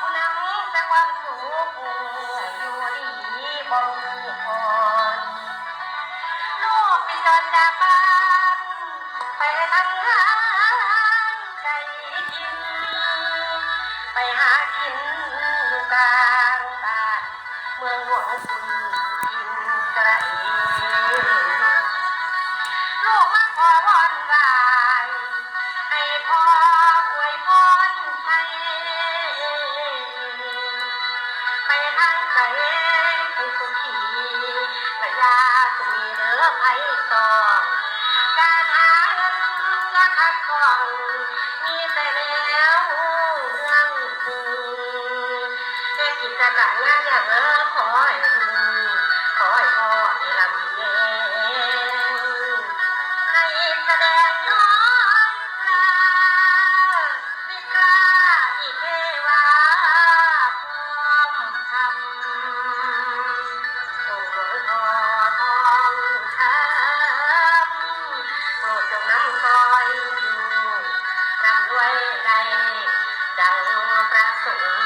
ผู้นำแต่ความสุขอยู่ดีบ่มีคนลูกเป็นจนจากบ้านไปนั่งหาใจกิน ไปหากินกลางบ้านเมืองหลวง ใจเป็นคนขี่รยาจะมีเนื้อไผ่ตอง การหาเงินและคัดของ มีแต่แล้วเรื่งจริแต่กิจการงานอย่างเออ พระสงค์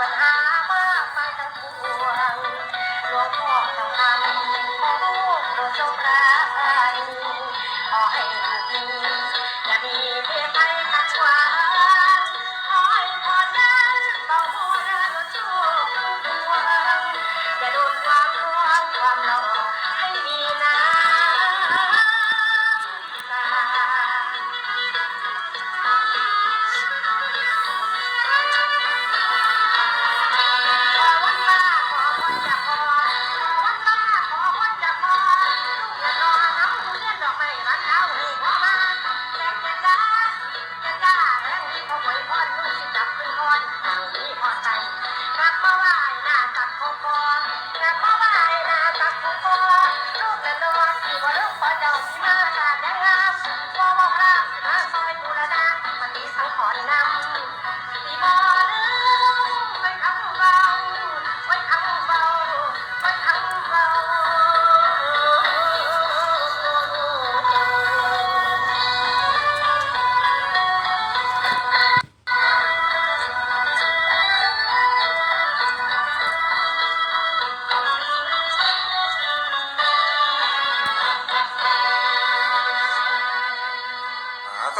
ปัญหามากมายทั้งปวงหลวงพ่อ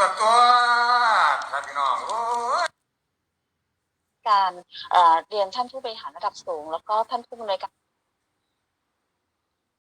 ัวครับพี่น้องการเรียนท่านผู้บริหารระดับสูง แล้วก็ท่านผู้อำนวยการ